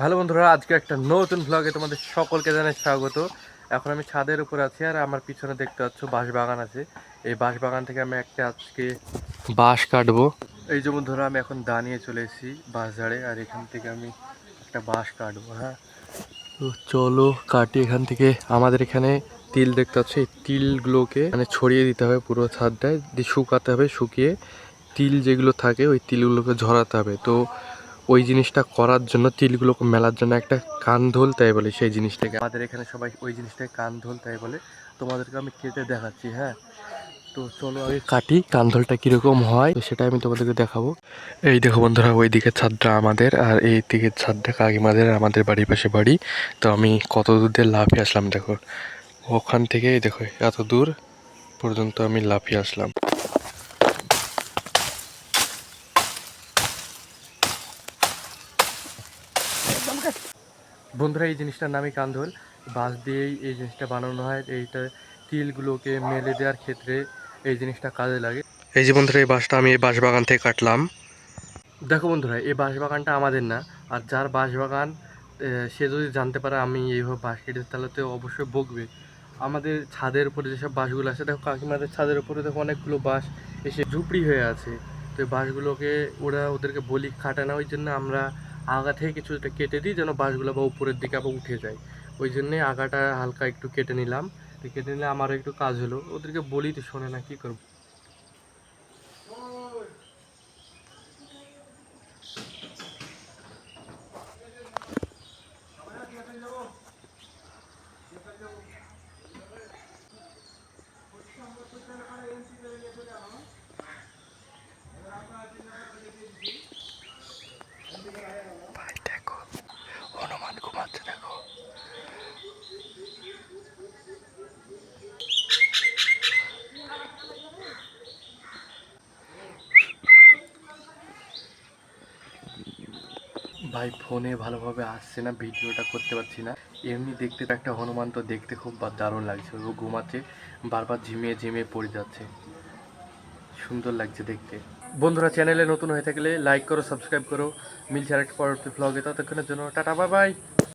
Hello বন্ধুরা, আজকে একটা নতুন ভ্লগে তোমাদের সকলকে জানাই স্বাগত। এখন আমি ছাদের উপর আছি আর আমার পিছনে দেখতে পাচ্ছ বাঁশ বাগান আছে। এই বাঁশ বাগান থেকে আমি একটা আজকে বাঁশ কাটবো। এই যে বন্ধুরা, আমি এখন দাঁড়িয়ে চলে এসেছি বাঁশ ঝাড়ে আর এখান থেকে আমি একটা বাঁশ কাটবো হ্যাঁ। তো চলো কাটি এখান থেকে। আমাদের এখানে তিল দেখতে পাচ্ছ, এই তিলগুলোকে মানে ছড়িয়ে দিতে হবে পুরো ছাদটায়, দিয়ে শুকাতে হবে, শুকিয়ে তিল যেগুলো থাকে ওই তিলগুলোকে ঝরাতে হবে। তো ওই জিনিসটা করার জন্য তিলগুলোকে মেলার জন্য একটা কান ধোল তাই বলে সেই জিনিসটাকে। আমাদের এখানে সবাই ওই জিনিসটাকে কান ধোল তাই বলে। তোমাদেরকে আমি কেটে দেখাচ্ছি হ্যাঁ? তো চলো আমি কাটি কান্ধলটা কীরকম হয় তো সেটা আমি তোমাদেরকে দেখাবো। এই দেখো বন্ধুরা ওই দিকের ছাদটা আমাদের আর এই দিকের ছাদটা কাকিমাদের আমাদের বাড়ির পাশে বাড়ি। তো আমি কত দূর দিয়ে লাফিয়ে আসলাম, দেখো। ওখান থেকে এই দেখো, এত দূর পর্যন্ত আমি লাফিয়ে আসলাম। বন্ধুরা এই জিনিসটার নামই কান্ধল বাঁশ দিয়েই এই জিনিসটা বানানো হয়। এইটা তিলগুলোকে মেলে দেওয়ার ক্ষেত্রে এই জিনিসটা কাজে লাগে। এই যে বন্ধুরা এই বাঁশটা আমি এই বাঁশ বাগান থেকে কাটলাম। দেখো বন্ধুরা এই বাঁশ বাগানটা আমাদের না। আর যার বাঁশ বাগান সে যদি জানতে পারে আমি এইভাবে বাঁশ কেটেছি তাহলে তো অবশ্যই বকবে। আমাদের ছাদের উপরে যেসব বাঁশগুলো আছে দেখো কাকিমাদের ছাদের উপরে দেখো অনেকগুলো বাঁশ এসে ঝুপড়ি হয়ে আছে। তো এই বাঁশগুলোকে ওরা ওদেরকে বলি কাটে না ওই জন্য আমরা আগা থেকে কিছুটা কেটে দিই যেন বাঁশগুলো বা উপরের দিকে আবার উঠে যায়। ওই জন্যে আগাটা হালকা একটু কেটে নিলাম। কেটে নিলে আমারও একটু কাজ হলো। ওদেরকে বলি তো শোনে না, কি করব? ভাই ফোনে ভালোভাবে আসছে না, ভিডিওটা করতে পারছি না। এমনি দেখতে একটা হনুমান তো দেখতে খুব দারুণ লাগছে। ও ঘুমাচ্ছে, বারবার ঝিমিয়ে ঝিমিয়ে পড়ে যাচ্ছে। সুন্দর লাগছে দেখতে। বন্ধুরা, চ্যানেলে নতুন হয়ে থাকলে লাইক করো সাবস্ক্রাইব করো। মিলছে আরেকটা পরবর্তী ব্লগে ততক্ষণের জন্য টাটা বাই বাই